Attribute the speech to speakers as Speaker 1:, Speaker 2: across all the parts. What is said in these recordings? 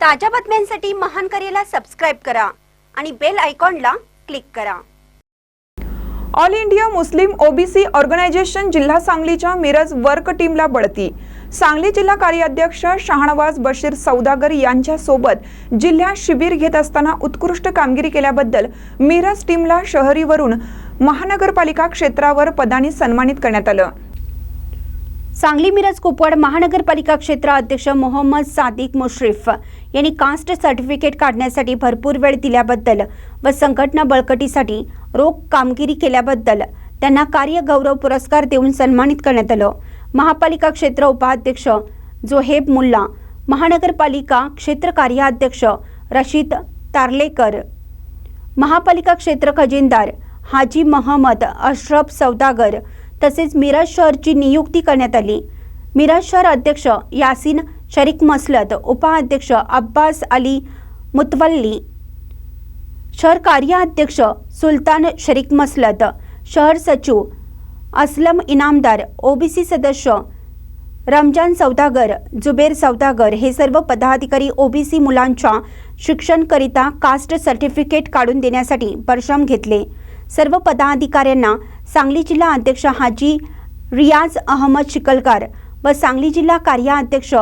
Speaker 1: ताज्या बातम्यांसाठी महान करेला सबस्क्राईब करा आणि बेल आयकॉनला क्लिक करा.
Speaker 2: All India Muslim OBC organisation जिल्हा सांगलीच्या मिरज वर्क टीमला बढती. सांगली जिल्हा कार्याध्यक्ष शहानवाज बशीर सौदागर यांच्यासोबत जिल्ह्यात शिबिर घेत असताना उत्कृष्ट कामगिरी केल्याबद्दल मिरज टीमला शहरीवरून महानगरपालिका क्षेत्रावर पदाने सन्मानित करण्यात आलं.
Speaker 1: सांगली मिरज कुपवाड महानगरपालिका क्षेत्र अध्यक्ष मोहम्मद सादिक मुश्रीफ यांनी कास्ट सर्टिफिकेट काढण्यासाठी भरपूर वेळ दिल्याबद्दल व संघटना बळकटीसाठी रोख कामगिरी केल्याबद्दल त्यांना कार्यगौरव पुरस्कार देऊन सन्मानित करण्यात आलं. महापालिका क्षेत्र उपाध्यक्ष जोहेब मुल्ला महानगरपालिका क्षेत्र कार्याध्यक्ष रशीद तारलेकर महापालिका क्षेत्र खजिनदार हाजी महम्मद अशरफ सौदागर तसेच मिराज शहरची नियुक्ती करण्यात आली. मिरज शहर अध्यक्ष यासिन शरीक मसलत उपाध्यक्ष अब्बास अली मुतवल्ली शहर कार्याध्यक्ष सुलतान शरीक मसलत शहर सचिव असलम इनामदार ओबीसी सदस्य रमजान सौदागर जुबेर सौदागर हे सर्व पदाधिकारी ओबीसी मुलांच्या शिक्षणकरिता कास्ट सर्टिफिकेट काढून देण्यासाठी परिश्रम घेतले. सर्व पदाधिकाऱ्यांना सांगली जिल्हा अध्यक्ष हाजी रियाज अहमद शिकलकार व सांगली जिल्हा कार्याध्यक्ष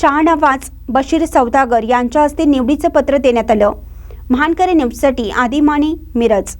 Speaker 1: शाहनवाज बशीर सौदागर यांच्या हस्ते निवडीचं पत्र देण्यात आलं. महानकरे न्यूजसाठी आदिमाने मिरज.